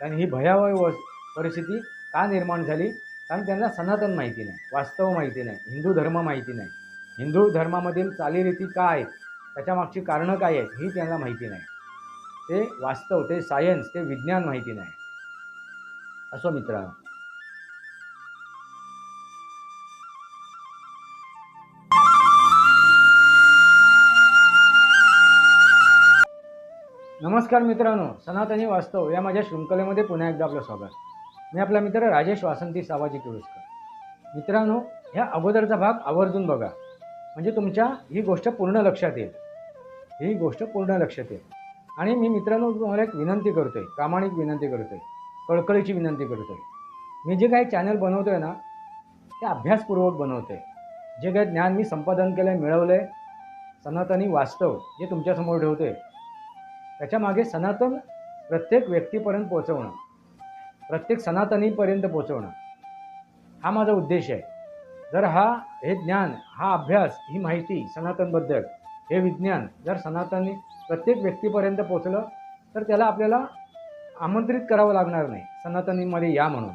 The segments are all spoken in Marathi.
कारण ही भयावह परिस्थिती का निर्माण झाली? कारण त्यांना सनातन माहिती नाही वास्तव माहिती नाही हिंदू धर्म माहिती नाही. हिंदू धर्मामधील चालीरीती काय आहेत? त्याच्यामागची कारणं काय आहेत? ही त्यांना माहिती नाही. ते वास्तव ते सायन्स ते विज्ञान माहिती नाही. असो मित्रांनो. नमस्कार मित्रांनो सनातनी वास्तव या माझ्या शृंखलेमध्ये पुन्हा एकदा आपलं स्वागत. मी आपला मित्र राजेश वासंती सावाजी किळुसकर. मित्रांनो ह्या अगोदरचा भाग आवर्जून बघा. म्हणजे तुमच्या ही गोष्ट पूर्ण लक्षात येईल. ही गोष्ट पूर्ण लक्षात येईल. आणि मी मित्रांनो तुम्हाला एक विनंती करतोय प्रामाणिक विनंती करतोय कळकळीची विनंती करतोय. मी जे काही चॅनल बनवतोय ना ते अभ्यासपूर्वक बनवतोय. जे काही ज्ञान मी संपादन केलं आहे मिळवलं आहे सनातनी वास्तव जे तुमच्यासमोर ठेवतोय. त्याच्यामागे सनातन प्रत्येक व्यक्तीपर्यंत पोचवणं प्रत्येक सनातनीपर्यंत पोचवणं हा माझा उद्देश आहे. जर हा हे ज्ञान हा अभ्यास ही माहिती सनातनबद्दल हे विज्ञान जर सनातनी प्रत्येक व्यक्तीपर्यंत पोचलं तर त्याला आपल्याला आमंत्रित करावं लागणार नाही. सनातनीमध्ये या म्हणून.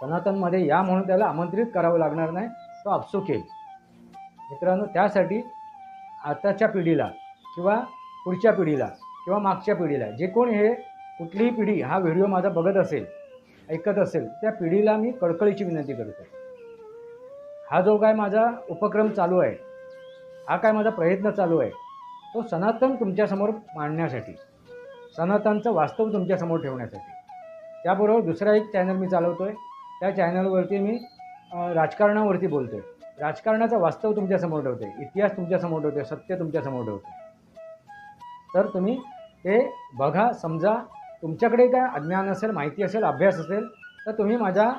सनातनमध्ये या म्हणून त्याला आमंत्रित करावं लागणार नाही तो आपसुक येईल मित्रांनो त्यासाठी आताच्या पिढीला किंवा पुढच्या पिढीला किंवा मागच्या पिढीला. जे कोण हे कुठलीही पिढी हा व्हिडिओ माझा बघत असेल ऐकत असेल त्या पिढीला मी कळकळीची विनंती करतो हा जो काय माझा उपक्रम चालू आहे हा काय माझा प्रयत्न चालू आहे तो सनातन तुमच्यासमोर मांडण्यासाठी सनातनचं वास्तव तुमच्यासमोर ठेवण्यासाठी. त्याबरोबर दुसरा एक चॅनल मी चालवतो आहे त्या चॅनलवरती मी राजकारणावरती बोलतो आहे राजकारणाचं वास्तव तुमच्यासमोर ठेवतो आहे इतिहास तुमच्यासमोर ठेवतो आहे सत्य तुमच्यासमोर ठेवतो आहे तर तुम्ही ते बघा समजा तुमच्याकडे काय अज्ञान असेल माहिती असेल अभ्यास असेल तर तुम्ही माझ्या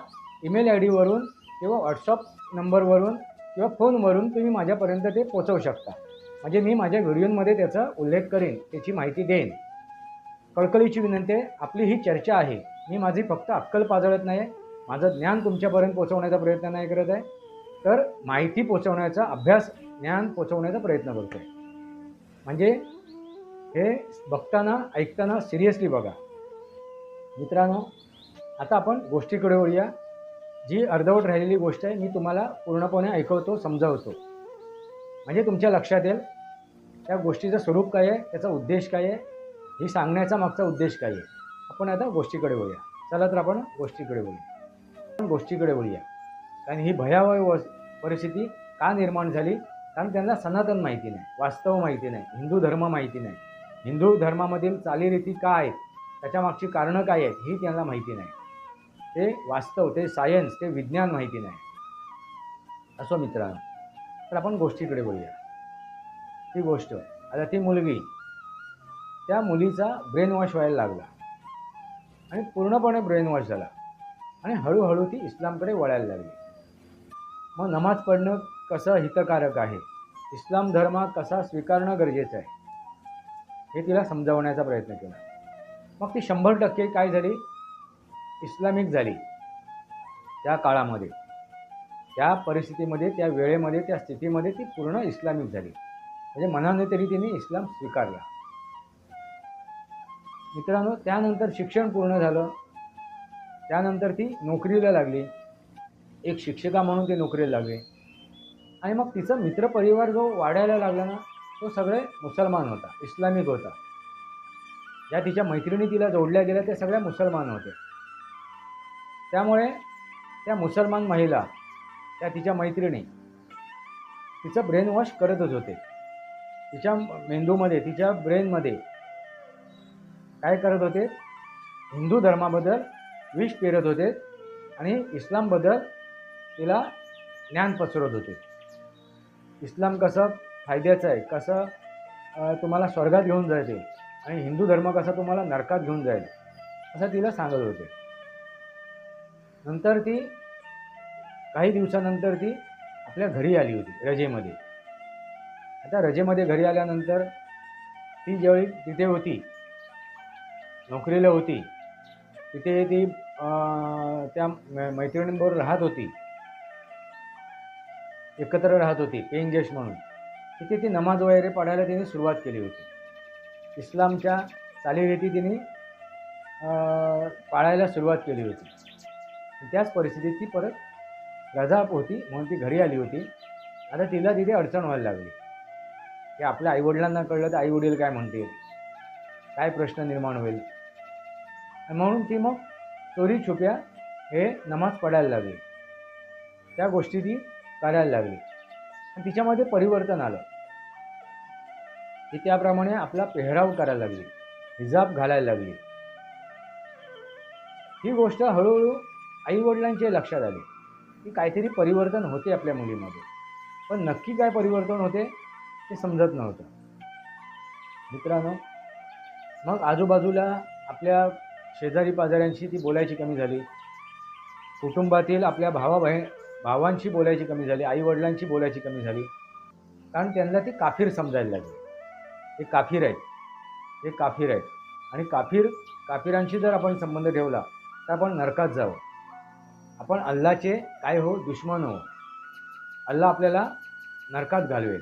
ईमेल आय डीवरून किंवा व्हॉट्सअप नंबरवरून किंवा फोनवरून तुम्ही माझ्यापर्यंत ते पोचवू शकता. म्हणजे मी माझ्या व्हिडिओमध्ये त्याचा उल्लेख करेन त्याची माहिती देईन. कळकळीची विनंती आहे आपली ही चर्चा आहे. मी माझी फक्त अक्कल पाजळत नाही माझं ज्ञान तुमच्यापर्यंत पोचवण्याचा प्रयत्न नाही करत आहे. तर माहिती पोचवण्याचा अभ्यास ज्ञान पोचवण्याचा प्रयत्न करतो आहे म्हणजे हे बघताना ऐकताना सिरियसली बघा. मित्रांनो आता आपण गोष्टीकडे वळूया. जी अर्धवट राहिलेली गोष्ट आहे मी तुम्हाला पूर्णपणे ऐकवतो समजावतो. म्हणजे तुमच्या लक्षात येईल त्या गोष्टीचं स्वरूप काय आहे त्याचा उद्देश काय आहे ही सांगण्याचा मागचा उद्देश काय आहे. आपण आता गोष्टीकडे वळूया. चला तर आपण गोष्टीकडे वळूया. आपण गोष्टीकडे वळूया. कारण ही भयावह व परिस्थिती का निर्माण झाली? कारण त्यांना सनातन माहिती नाही वास्तव माहिती नाही हिंदू धर्म माहिती नाही. हिंदू धर्मामधील चालीरीती काय? आहेत त्याच्यामागची कारणं काय आहेत? ही त्यांना माहिती नाही. ते वास्तव ते सायन्स ते विज्ञान माहिती नाही. असो मित्रांनो तर आपण गोष्टीकडे बोलूया. ती गोष्ट आता ती मुलगी त्या मुलीचा ब्रेन वॉश व्हायला लागला. आणि पूर्णपणे ब्रेन वॉश झाला. आणि हळूहळू ती इस्लामकडे वळायला लागली. मग नमाज पडणं कसं हितकारक आहे? इस्लाम धर्म कसा स्वीकारणं गरजेचं आहे? हे तिला समजावण्याचा प्रयत्न केला. मग ती शंभर टक्के काय झाली? इस्लामिक झाली. त्या काळामध्ये त्या परिस्थितीमध्ये त्या वेळेमध्ये त्या स्थितीमध्ये ती पूर्ण इस्लामिक झाली. म्हणजे मनाने तरी तिने इस्लाम स्वीकारला. मित्रांनो त्यानंतर शिक्षण पूर्ण झालं. त्यानंतर ती नोकरीला लागली. एक शिक्षिका म्हणून ती नोकरीला लागली. आणि मग तिचा मित्रपरिवार जो वाढायला लागला ना तो सगळे मुसलमान होता इस्लामिक होता. ज्या तिच्या मैत्रिणी तिला जोडल्या गेल्या त्या सगळ्या मुसलमान होत्या त्यामुळे त्या मुसलमान महिला त्या तिच्या मैत्रिणी तिचं ब्रेन वॉश करतच होते. तिच्या मेंदूमध्ये तिच्या ब्रेनमध्ये काय करत होते? हिंदू धर्माबद्दल विष पेरत होते आणि इस्लामबद्दल तिला ज्ञान पसरत होते. इस्लाम कसं? फायद्याचं आहे. कसं तुम्हाला स्वर्गात घेऊन जायचे आणि हिंदू धर्म कसा तुम्हाला नरकात घेऊन जाईल असं तिला सांगत होते. नंतर ती काही दिवसानंतर ती आपल्या घरी आली होती रजेमध्ये. आता रजेमध्ये घरी आल्यानंतर ती ज्यावेळी तिथे होती नोकरीला होती तिथे ती त्या मै- मैत्रिणींबरोबर राहत होती. एकत्र राहत होती पेईंग गेस्ट म्हणून. तिथे ती नमाज वगैरे पडायला तिने सुरुवात केली होती. इस्लामच्या चालीरीती तिने पाळायला सुरुवात केली होती. त्याच परिस्थितीत ती परत रजा होती म्हणून ती घरी आली होती. आता तिला तिथे अडचण व्हायला लागली. की आपल्या आईवडिलांना कळलं तर आईवडील काय म्हणतील? काय प्रश्न निर्माण होईल? म्हणून ती मग चोरी छुप्या हे नमाज पडायला लागली. त्या गोष्टी ती करायला लागली. आणि तिच्यामध्ये परिवर्तन आलं. ती त्याप्रमाणे आपला पेहराव करायला लागली हिजाब घालायला लागली. ही गोष्ट हळूहळू आईवडिलांच्या लक्षात आली की काहीतरी परिवर्तन होते आपल्या मुलीमध्ये. पण नक्की काय परिवर्तन होते ते समजत नव्हतं. मित्रांनो मग आजूबाजूला आपल्या शेजारी पाजाऱ्यांशी ती बोलायची कमी झाली. कुटुंबातील आपल्या भावा बहीण भावांशी बोलायची कमी झाली आईवडिलांशी बोलायची कमी झाली. कारण त्यांना ती काफीर समजायला लागली. हे काफीर आहेत. हे काफीर आहेत. आणि काफीर काफिरांशी जर आपण संबंध ठेवला तर आपण नरकात जावं. आपण अल्लाचे काय हो दुश्मन हो. अल्ला आपल्याला नरकात घालवेल.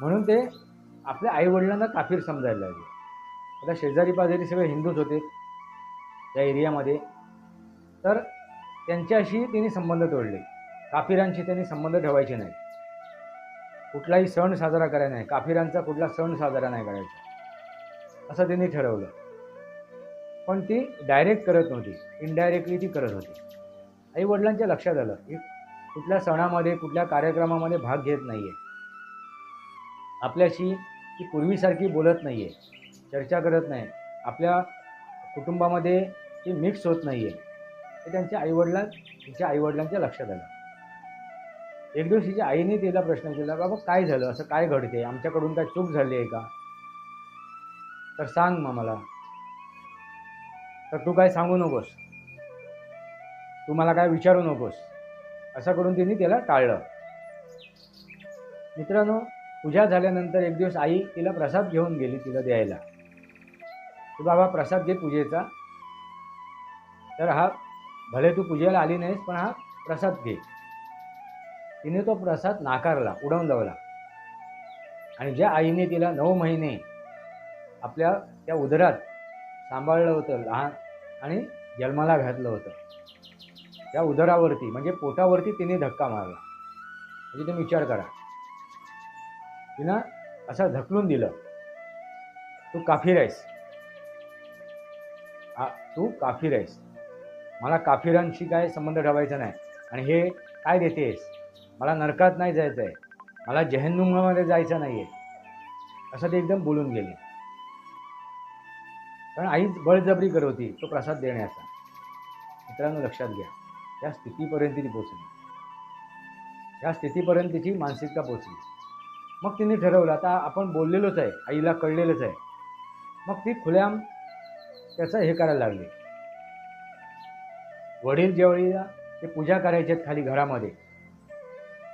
म्हणून ते आपल्या आईवडिलांना काफीर समजायला लागले. आता शेजारी पाजारी सगळे हिंदूच होते त्या एरियामध्ये. तर त्यांच्याशी त्यांनी संबंध तोडले. काफिरांशी त्यांनी संबंध ठेवायचे नाही कुठलाही सण साजरा करायचा नाही. काफिरांचा कुठला सण साजरा नाही करायचा. असं त्यांनी ठरवलं. पण ती डायरेक्ट करत नव्हती. इनडायरेक्टली ती करत होती. आई वडिलांच्या लक्षात आलं की कुठल्या सणामध्ये कुठल्या कार्यक्रमामध्ये भाग घेत नाही आहे आपल्याशी ती पूर्वीसारखी बोलत नाही आहे चर्चा करत नाही. आपल्या कुटुंबामध्ये ती मिक्स होत नाही आहे हे त्यांच्या आईवडिलां तिच्या आईवडिलांच्या लक्षात आलं. एक दिवस तिच्या आईने तिला प्रश्न केला बाबा काय झालं? असं काय घडते आमच्याकडून काय चूक झाली आहे का? तर सांग मग मला. तर तू काय सांगू नकोस. तू मला काय विचारू नकोस. असं करून तिने त्याला टाळलं. मित्रांनो पूजा झाल्यानंतर एक दिवस आई तिला प्रसाद घेऊन गेली तिला द्यायला. तू बाबा प्रसाद घे पूजेचा. तर हा भले तू पूजेला आली नाहीस पण हा प्रसाद घे. तिने तो प्रसाद नाकारला उडवून लावला आणि ज्या आईने तिला नऊ महिने आपल्या त्या उदरात सांभाळलं होतं लहान आणि जन्माला घातलं होतं त्या उदरावरती म्हणजे पोटावरती तिने धक्का मारला. म्हणजे तुम्ही विचार करा. तिनं असं धकलून दिलं तू काफीर आहेस तू काफीर आहेस मला काफिरांशी काय संबंध ठेवायचा नाही. आणि हे काय देतेस? मला नरकात नाही जायचं आहे मला जहन्नुमामध्ये जायचं नाही आहे असं ते एकदम बोलून गेले. कारण आईच बळजबरी करत होती तो प्रसाद देण्याचा. मित्रांनो लक्षात घ्या. त्या स्थितीपर्यंत ती पोचली त्या स्थितीपर्यंत तिची मानसिकता पोचली मग तिने ठरवलं आता आपण बोललेलोच आहे. आईला कळलेलंच आहे. मग ती खुल्याम त्याचं हे करायला लागली. वडील ज्यावेळी ते पूजा करायचे आहेत खाली घरामध्ये.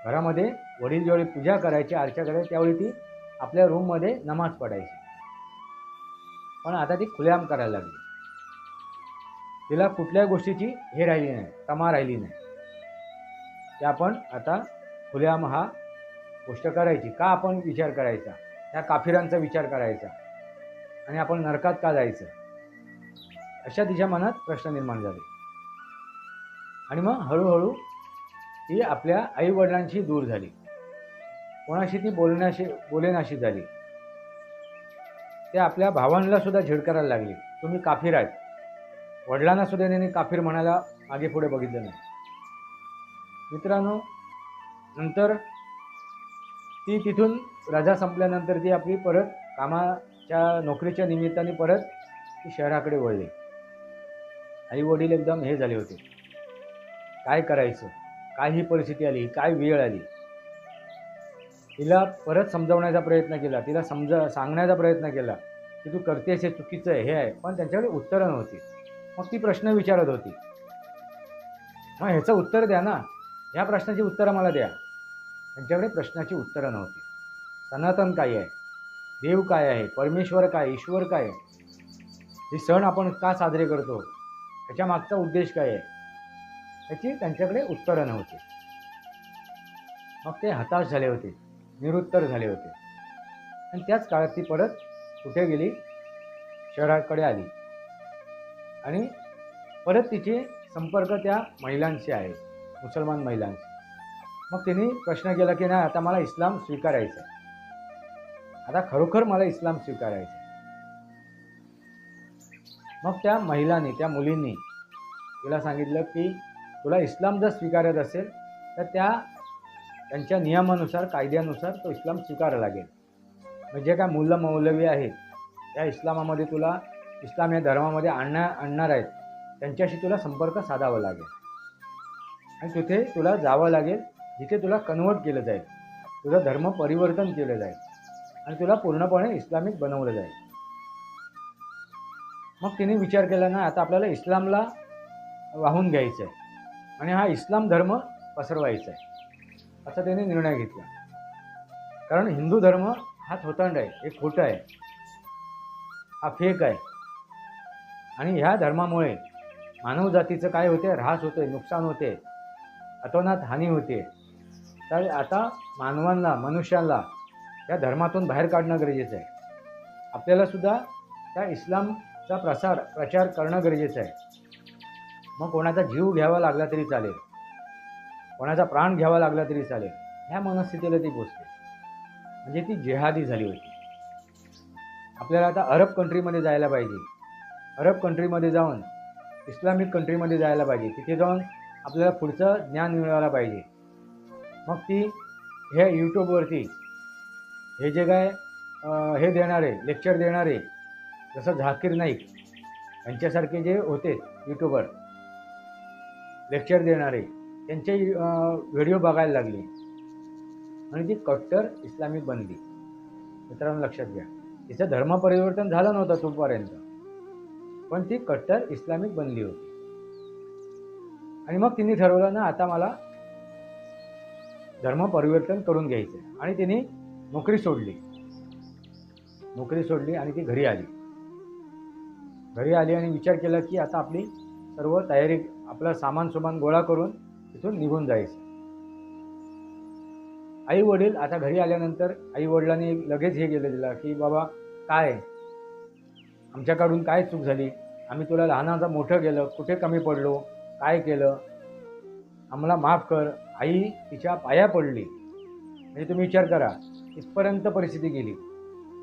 घरामध्ये वडील ज्यावेळी पूजा करायची आरच्या करायची त्यावेळी ती आपल्या रूममध्ये नमाज पडायची पण आता ती खुलेआम करायला लागली. तिला कुठल्या गोष्टीची हे राहिली नाही तमा राहिली नाही. ते आपण आता खुलेआम हा गोष्ट करायची. का आपण विचार करायचा? त्या काफिरांचा विचार करायचा. आणि आपण नरकात का जायचं? अशा तिच्या मनात प्रश्न निर्माण झाले. आणि मग हळूहळू ती आपल्या आईवडिलांशी दूर झाली. कोणाशी ती बोलण्याशी बोलेनाशी झाली. ते आपल्या भावांना सुद्धा झिडकारायला लागली. तुम्ही काफीर आहेत. वडिलांना सुद्धा त्यांनी काफीर म्हणायला मागे पुढे बघितलं नाही. मित्रांनो नंतर ती तिथून रजा संपल्यानंतर ती आपली परत कामाच्या नोकरीच्या निमित्ताने परत ती शहराकडे वळली. आई वडील एकदम हे झाले होते. काय करायचं? काय ही परिस्थिती आली काय वेळ आली? तिला परत समजवण्याचा प्रयत्न केला तिला समज सांगण्याचा प्रयत्न केला की तू करतेस हे चुकीचं आहे हे आहे. पण त्यांच्याकडे उत्तरं नव्हती. मग ती प्रश्न विचारत होती. मग ह्याचं उत्तर द्या ना. ह्या प्रश्नाची उत्तरं मला द्या. त्यांच्याकडे प्रश्नाची उत्तरं नव्हती. सनातन काय आहे? देव काय आहे? परमेश्वर काय? ईश्वर काय आहे? हे सण आपण का साजरे करतो? ह्याच्या मागचा उद्देश काय आहे? त्याची त्यांच्याकडे उत्तरं नव्हती. मग ते हताश झाले होते निरुत्तर झाले होते. आणि त्याच काळात ती परत कुठे गेली? शहराकडे आली. आणि परत तिचे संपर्क त्या महिलांशी आहे मुसलमान महिलांशी. मग तिने प्रश्न केला की नाही आता मला इस्लाम स्वीकारायचं आहे. आता खरोखर मला इस्लाम स्वीकारायचं आहे. मग त्या महिलांनी त्या मुलींनी तिला सांगितलं की तुला इस्लाम जर स्वीकारत असेल तर त्या त्यांच्या नियमानुसार कायद्यानुसार तो इस्लाम स्वीकारावा लागेल. म्हणजे काय मुलं मौलवी आहेत त्या इस्लामामध्ये तुला इस्लाम या धर्मामध्ये आणण्या आणणार आहेत. त्यांच्याशी तुला संपर्क साधावा लागेल. आणि तिथे तुला जावं लागेल जिथे तुला कन्वर्ट केलं जाईल. तुझं धर्म परिवर्तन केलं जाईल. आणि तुला पूर्णपणे इस्लामिक बनवलं जाईल. मग तिने विचार केला ना आता आपल्याला इस्लामला वाहून घ्यायचं आहे आणि हा इस्लाम धर्म पसरवायचा आहे. असा त्याने निर्णय घेतला. कारण हिंदू धर्म हा थोतांड आहे हे खोटं आहे. हा फेक आहे. आणि ह्या धर्मामुळे मानवजातीचं काय होते? ऱ्हास होते नुकसान होते अतोनात हानी होते. तर आता मानवांना मनुष्याला या धर्मातून बाहेर काढणं गरजेचं आहे. आपल्याला सुद्धा त्या इस्लामचा प्रसार प्रचार करणं गरजेचं आहे. मग कोणाचा जीव घ्यावा लागला तरी चालेल. कोणाचा प्राण घ्यावा लागला तरी चालेल. ह्या मनस्थितीला ती पोचते. म्हणजे ती जेहादी झाली होती. आपल्याला आता अरब कंट्रीमध्ये जायला पाहिजे. अरब कंट्रीमध्ये जाऊन इस्लामिक कंट्रीमध्ये जायला पाहिजे. तिथे जाऊन आपल्याला पुढचं ज्ञान मिळवायला पाहिजे. मग ती हे यूट्यूबवरती हे जे काय हे देणारे लेक्चर देणारे जसं झाकीर नाईक यांच्यासारखे जे होते यूट्यूबर लेक्चर देणारे त्यांचे व्हिडिओ बघायला लागले. आणि ती कट्टर इस्लामिक बनली. मित्रांनो लक्षात घ्या. तिचं धर्मपरिवर्तन झालं नव्हतं तोपर्यंत. पण ती कट्टर इस्लामिक बनली होती. आणि मग तिने ठरवलं ना आता मला धर्म परिवर्तन करून घ्यायचं आहे आणि तिने नोकरी सोडली. नोकरी सोडली आणि ती घरी आली. घरी आली आणि विचार केला की आता आपली सर्व तयारी आपलं सामान सुमान गोळा करून तिथून निघून जायचं. आई वडील आता घरी आल्यानंतर आई वडिलांनी लगेच हे गेलं दिला की बाबा काय? आमच्याकडून काय चूक झाली? आम्ही तुला लहानाचं मोठं केलं कुठे कमी पडलो? काय केलं? आम्हाला माफ कर. आई तिच्या पाया पडली. म्हणजे तुम्ही विचार करा इथपर्यंत परिस्थिती गेली.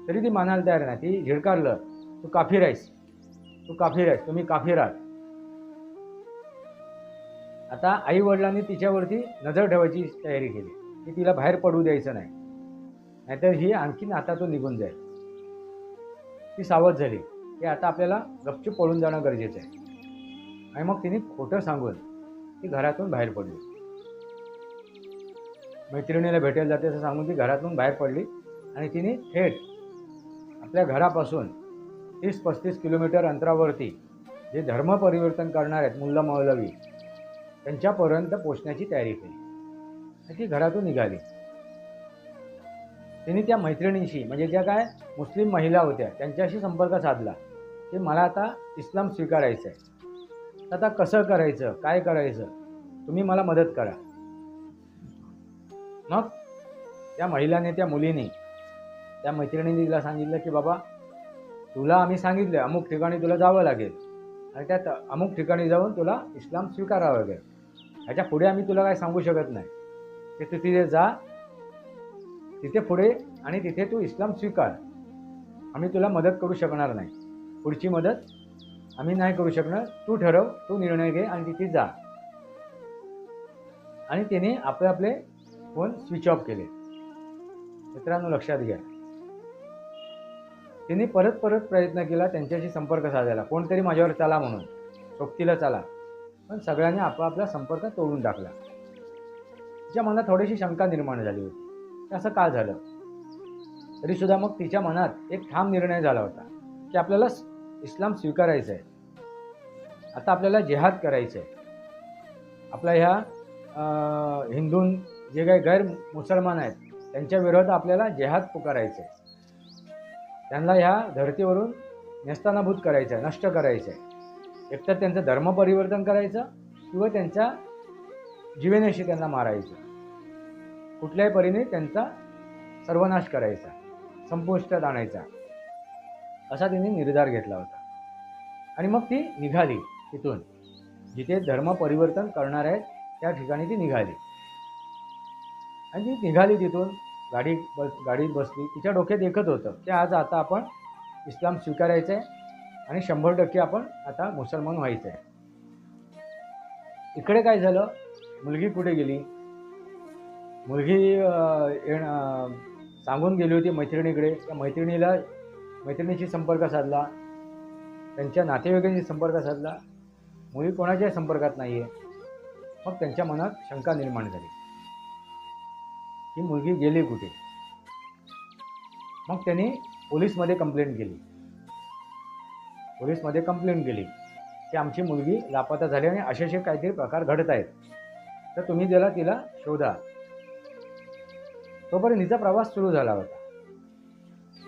तरी ती मानायला तयार नाही. ती झिडकारलं तू काफीर आहेस. तू काफीर आहेस. तुम्ही काफीर आहात. आता आई वडिलांनी तिच्यावरती नजर ठेवायची तयारी केली की तिला बाहेर पडू द्यायचं नाही. नाहीतर ही आणखीन हातातून निघून जाईल. ती सावध झाली की आता आपल्याला गपचूप पळून जाणं गरजेचं आहे. आणि मग तिने खोटं सांगून ती घरातून बाहेर पडली. मैत्रिणीला भेटायला जाते असं सांगून ती घरातून बाहेर पडली आणि तिने थेट आपल्या घरापासून तीस पस्तीस किलोमीटर अंतरावरती जे धर्म परिवर्तन करणार आहेत मुल्ला मौलवी त्यांच्यापर्यंत पोचण्याची तयारी केली. ती घरातून निघाली. त्यांनी त्या मैत्रिणींशी म्हणजे ज्या काय मुस्लिम महिला होत्या त्यांच्याशी संपर्क साधला. की मला आता इस्लाम स्वीकारायचं आहे. तर आता कसं करायचं? काय करायचं? तुम्ही मला मदत करा. मग त्या महिलाने त्या मुलीने त्या मैत्रिणीने तिला सांगितलं की बाबा तुला आम्ही सांगितलं अमुक ठिकाणी तुला जावं लागेल. आणि त्यात अमुक ठिकाणी जाऊन तुला इस्लाम स्वीकारावं लागेल. ह्याच्या पुढे आम्ही तुला काय सांगू शकत नाही. ते तू तिथे जा. तिथे पुढे आणि तिथे तू इस्लाम स्वीकार. आम्ही तुला मदत करू शकणार नाही. पुढची मदत आम्ही नाही करू शकणार. तू ठरव तू निर्णय घे आणि तिथे जा. आणि त्याने आपले आपले फोन स्विच ऑफ केले. मित्रांनो लक्षात घ्या. त्यांनी परत परत प्रयत्न केला त्यांच्याशी संपर्क साधायला. कोणतरी माझ्यावर चला म्हणून. सोबतीला चला. पण सगळ्यांनी आपापला संपर्क तोडून टाकला. तिच्या मनात थोडीशी शंका निर्माण झाली होती. असं का झालं? तरीसुद्धा मग तिच्या मनात एक ठाम निर्णय झाला होता की आपल्याला इस्लाम स्वीकारायचं आहे आता आपल्याला जिहाद करायचं आहे आपल्या ह्या अं, हिंदूं जे काही गैर मुसलमान आहेत त्यांच्या विरोधात आपल्याला जेहाद पुकारायचं आहे त्यांना ह्या धर्तीवरून नेस्तानाभूत करायचं आहे नष्ट करायचं आहे एकतर त्यांचं धर्म परिवर्तन करायचं किंवा त्यांच्या जीवनाशी त्यांना मारायचं. कुठल्याही परीने त्यांचा सर्वनाश करायचा संपुष्टात आणायचा. असा त्यांनी निर्धार घेतला होता. आणि मग ती निघाली तिथून. जिथे धर्म परिवर्तन करणार आहेत त्या ठिकाणी ती निघाली. आणि ती निघाली तिथून गाडी बस गाडीत बसली. तिच्या डोक्यात एकच होतं की आज आता आपण इस्लाम स्वीकारायचं आहे आणि शंभर टक्के आपण आता मुसलमान व्हायचं आहे. इकडे काय झालं? मुलगी कुठे गेली? मुलगी येण सांगून गेली होती मैत्रिणीकडे. त्या मैत्रिणीला मैत्रिणीशी संपर्क साधला. त्यांच्या नातेवाईकांशी संपर्क साधला. मुली कोणाच्याही संपर्कात नाही आहे मग त्यांच्या मनात शंका निर्माण झाली. ही मुलगी गेली कुठे? मग त्यांनी पोलीसमध्ये कंप्लेंट केली. पोलीसमध्ये कंप्लेंट केली. की आमची मुलगी लापता झाली आणि असे असे काहीतरी प्रकार घडत आहेत. तर तुम्ही त्याला तिला शोधा. तोपर्यंत तिचा प्रवास सुरू झाला होता.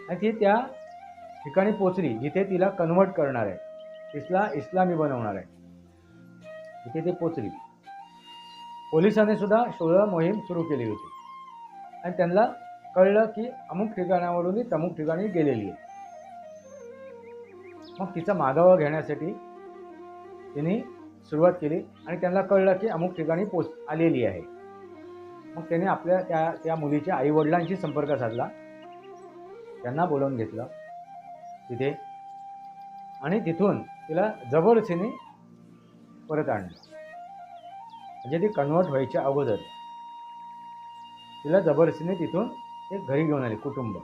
आणि ती त्या ठिकाणी पोचली जिथे तिला कन्वर्ट करणार आहे. तिसला इस्लामी बनवणार आहे. तिथे ती पोचली पोलिसांनी सुद्धा शोध मोहीम सुरू केली होती. आणि त्यांना कळलं की अमुक ठिकाणावरून ती तमुक ठिकाणी गेलेली आहे. मग तिचा मागावा घेण्यासाठी तिने सुरुवात केली आणि त्यांना कळलं की अमुक ठिकाणी पोच आलेली आहे. मग त्याने आपल्या त्या त्या मुलीच्या आईवडिलांशी संपर्क साधला. त्यांना बोलावून घेतलं. तिथे आणि तिथून तिला जबरदस्तीने परत आणलं. म्हणजे ती कन्वर्ट व्हायच्या अगोदर तिला जबरदस्तीने तिथून ते घरी घेऊन आले कुटुंब.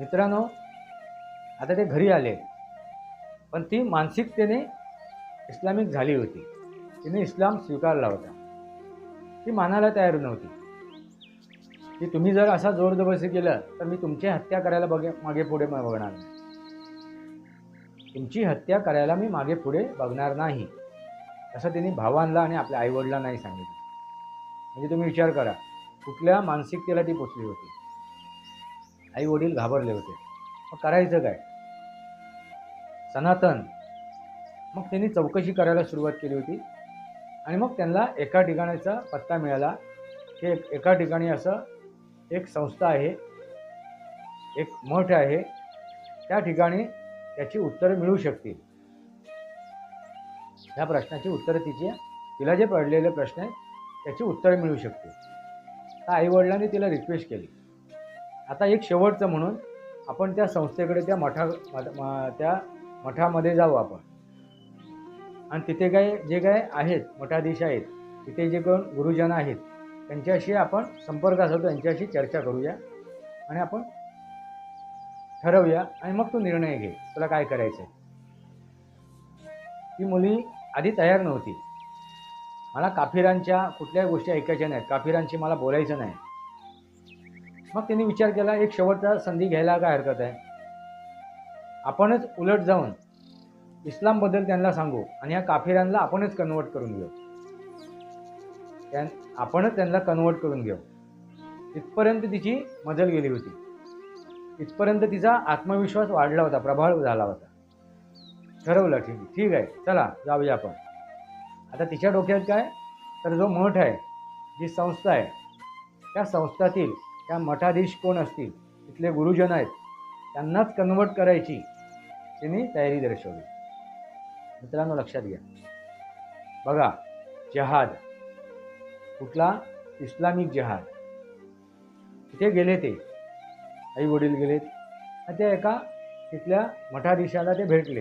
मित्रांनो आता ते घरी आले. पण ती मानसिकतेने इस्लामिक झाली होती. तिने इस्लाम स्वीकारला होता. ती मानायला तयार नव्हती. की तुम्ही जर असा जोरजबरदस्ती केलं तर मी तुमची हत्या करायला बघे मागे पुढे बघणार नाही. तुमची हत्या करायला मी मागे पुढे बघणार नाही. असं तिने भावांना आणि आपल्या आईवडिलांनाही सांगितलं. म्हणजे तुम्ही विचार करा कुठल्या मानसिकतेला ती पोचली होती? आई वडील घाबरले होते. मग करायचं काय? सनातन. मग त्यांनी चौकशी करायला सुरुवात केली होती. आणि मग त्यांना एका ठिकाणाचा पत्ता मिळाला. की एक- एका ठिकाणी असं एक संस्था आहे. एक मठ आहे. त्या ठिकाणी त्याची उत्तरं मिळू शकतील. ह्या प्रश्नाची उत्तरं तिची तिला जे पडलेले प्रश्न आहेत त्याची उत्तरं मिळू शकतील. तर आईवडिलांनी तिला रिक्वेस्ट केली. आता एक शेवटचं म्हणून आपण त्या संस्थेकडे त्या मठा मठ- म- त्या मठामध्ये जाऊ आपण. आणि तिथे काय जे काय आहेत मठाधीश आहेत तिथे जे कोण गुरुजन आहेत त्यांच्याशी आपण संपर्क असतो त्यांच्याशी चर्चा करूया आणि आपण ठरवूया आणि मग तो निर्णय घे तुला काय करायचं आहे ती मुली आधी तयार नव्हती. मला काफिरांच्या कुठल्याही गोष्टी ऐकायच्या नाहीत. काफिरांशी मला बोलायचं नाही. मग त्यांनी विचार केला एक शेवटचा संधी घ्यायला काय हरकत आहे? आपणच उलट जाऊन इस्लामबद्दल त्यांना सांगू आणि या काफिरांना आपणच कन्वर्ट करून घेऊ. त्या आपणच त्यांना कन्वर्ट करून घेऊ. इथपर्यंत तिची मजल गेली होती. इथपर्यंत तिचा आत्मविश्वास वाढला होता प्रभाव झाला होता. ठरवलं ठीक ठीक आहे चला जाऊया आपण. आता तिच्या डोक्यात काय? तर जो मठ आहे जी संस्था आहे त्या संस्थातील त्या मठाधीश कोण असतील? तिथले गुरुजन आहेत. त्यांनाच कन्वर्ट करायची. त्यांनी तयारी दर्शवली. मित्रांनो लक्षात घ्या. बघा जहाद. कुठला? इस्लामिक जहाद. तिथे गेले ते. आई वडील गेलेत. आणि त्या एका तिथल्या मठाधीशाला ते भेटले.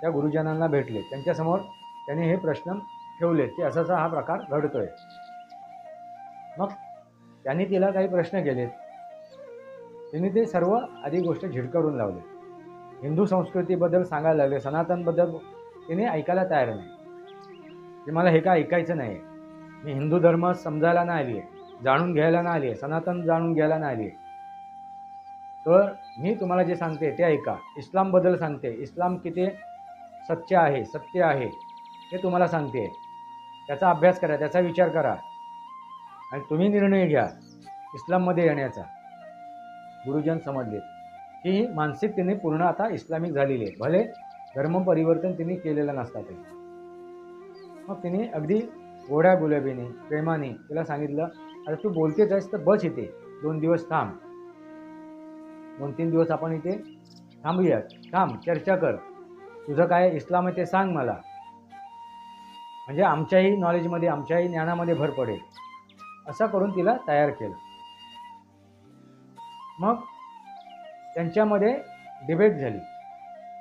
त्या गुरुजनांना भेटले. त्यांच्यासमोर त्याने हे प्रश्न ठेवले की असा असा हा प्रकार घडतोय. मग त्यांनी तिला काही प्रश्न केले तिने ते सर्व आधी गोष्ट झिडकारून लावले. हिंदू संस्कृतीबद्दल सांगायला लागले सनातनबद्दल तिने ऐकायला तयार नाही. की मला हे काय ऐकायचं नाही. मी हिंदू धर्म समजायला नाही आली आहे जाणून घ्यायला नाही आली आहे सनातन जाणून घ्यायला नाही आली आहे तर मी तुम्हाला जे सांगते ते ऐका. इस्लामबद्दल सांगते. इस्लाम किती सत्य आहे सत्य आहे हे तुम्हाला सांगते. त्याचा अभ्यास करा त्याचा विचार करा. आणि तुम्ही निर्णय घ्या इस्लाममध्ये येण्याचा. गुरुजन समजले. की ही मानसिकतेने पूर्ण आता इस्लामिक झालेली आहे. भले धर्म परिवर्तन तिने केलेलं नसतात ते मग तिने अगदी गोड्या गुलाबीने प्रेमाने तिला सांगितलं आता तू बोलतेच आहेस तर बस इथे. दोन दिवस थांब. दोन तीन दिवस आपण इथे थांबूया थांब चर्चा कर. तुझं काय इस्लाम आहे ते सांग मला. म्हणजे आमच्याही नॉलेजमध्ये आमच्याही ज्ञानामध्ये भर पडेल. असं करून तिला तयार केलं. मग त्यांच्यामध्ये डिबेट झाली.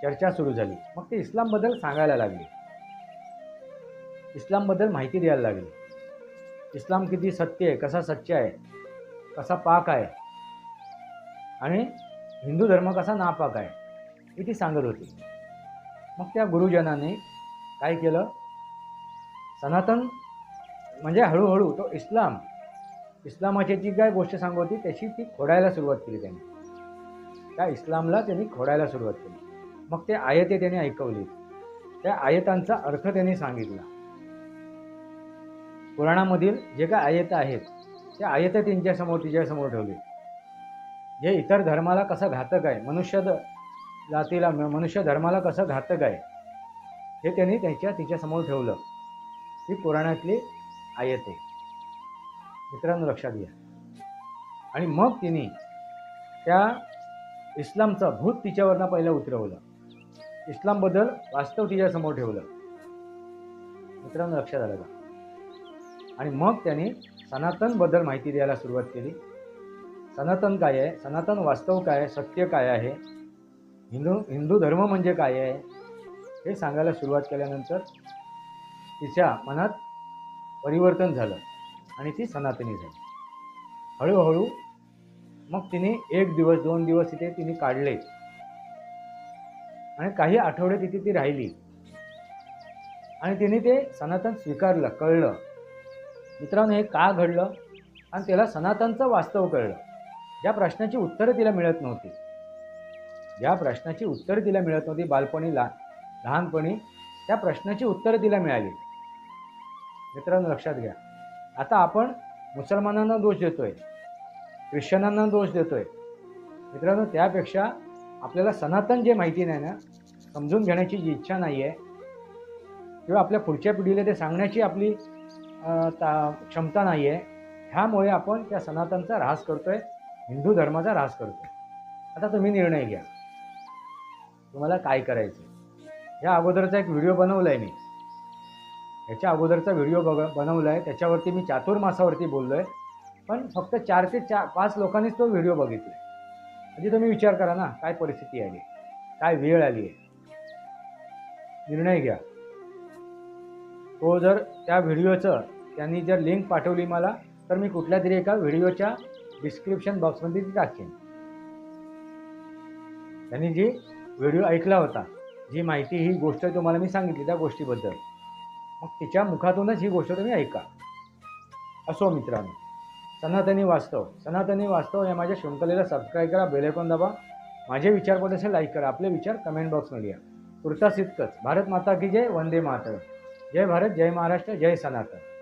चर्चा सुरू झाली. मग ते इस्लामबद्दल सांगायला लागले. इस्लामबद्दल माहिती द्यायला लागली. इस्लाम किती सत्य आहे कसा सच्चा आहे कसा पाक आहे आणि हिंदू धर्म कसा नापाक आहे हे ती सांगत होती. मग त्या गुरुजनाने काय केलं? सनातन म्हणजे हळूहळू तो इस्लाम इस्लामाची जी काय गोष्ट सांगवती होती त्याची ती खोडायला सुरुवात केली त्यांनी. त्या इस्लामला त्यांनी खोडायला सुरुवात केली. मग ते आयते त्यांनी ऐकवली. त्या आयतांचा अर्थ त्यांनी सांगितला. पुराणामधील जे काय आयत आहेत त्या आयत त्यांच्यासमोर तिच्यासमोर ठेवली. हे इतर धर्माला कसं घातक आहे मनुष्य जातीला म- मनुष्य धर्माला कसं घातक आहे हे त्यांनी त्यांच्या तिच्यासमोर ठेवलं. ही पुराणातली आयत. आहे मित्रांनो लक्षात घ्या. आणि मग तिने त्या इस्लामचा भूत तिच्यावरनं पहिलं उतरवलं. इस्लामबद्दल वास्तव तिच्यासमोर ठेवलं. मित्रांनो लक्षात आलं का? आणि मग त्यांनी सनातनबद्दल माहिती द्यायला सुरुवात केली. सनातन काय आहे? सनातन वास्तव काय आहे? सत्य काय आहे? हिंदू हिंदू धर्म म्हणजे काय आहे? हे सांगायला सुरुवात केल्यानंतर तिच्या मनात परिवर्तन झालं. आणि ती सनातनी झाली. हळूहळू मग तिने एक दिवस दोन दिवस तिथे तिने काढले. आणि काही आठवडे तिथे ती राहिली. आणि तिने ते सनातन स्वीकारलं कळलं. मित्रांनो हे का घडलं? आणि त्याला सनातनचं वास्तव कळलं. ज्या प्रश्नाची उत्तरं तिला मिळत नव्हती. ज्या प्रश्नाची उत्तरं तिला मिळत नव्हती बालपणी ला लहानपणी त्या प्रश्नाची उत्तरं तिला मिळाली. मित्रांनो लक्षात घ्या. आता आपण मुसलमानांना दोष देतोय ख्रिश्चनांना दोष देतोय. मित्रांनो त्यापेक्षा आपल्याला सनातन जे माहिती नाही ना समजून घेण्याची जी इच्छा नाही आहे किंवा आपल्या पुढच्या पिढीला ते सांगण्याची आपली ता क्षमता नाही आहे ह्यामुळे आपण त्या सनातनचा ऱ्हास करतोय हिंदू धर्माचा ऱ्हास करतोय. आता तुम्ही निर्णय घ्या. तुम्हाला काय करायचं या अगोदरचा एक व्हिडिओ बनवला आहे मी. याच्या अगोदरचा व्हिडिओ बघ बनवला आहे त्याच्यावरती मी चातुर्मासावरती बोललो आहे पण फक्त चार ते चार पाच लोकांनीच तो व्हिडिओ बघितला म्हणजे तुम्ही विचार करा ना काय परिस्थिती आली? काय वेळ आली आहे? निर्णय घ्या. तो जर त्या व्हिडिओचं त्यांनी जर लिंक पाठवली मला तर मी कुठल्या तरी एका व्हिडिओच्या डिस्क्रिप्शन बॉक्समध्ये ती टाकेन. त्यांनी जी व्हिडिओ ऐकला होता जी माहिती ही गोष्ट तुम्हाला मी सांगितली त्या गोष्टीबद्दल. मग तिच्या मुखातूनच ही गोष्ट तुम्ही ऐका. असो मित्रांनो सनातनी वास्तव सनातनी वास्तव या माझ्या शृंखलेला सबस्क्राईब करा बेलेकॉन दाबा. माझे विचार पडत असेल लाईक करा. आपले विचार कमेंट बॉक्समध्ये या. तुर्तास इतकंच भारत माता की जय वंदे मातरम. जय भारत जय महाराष्ट्र जय सनातन.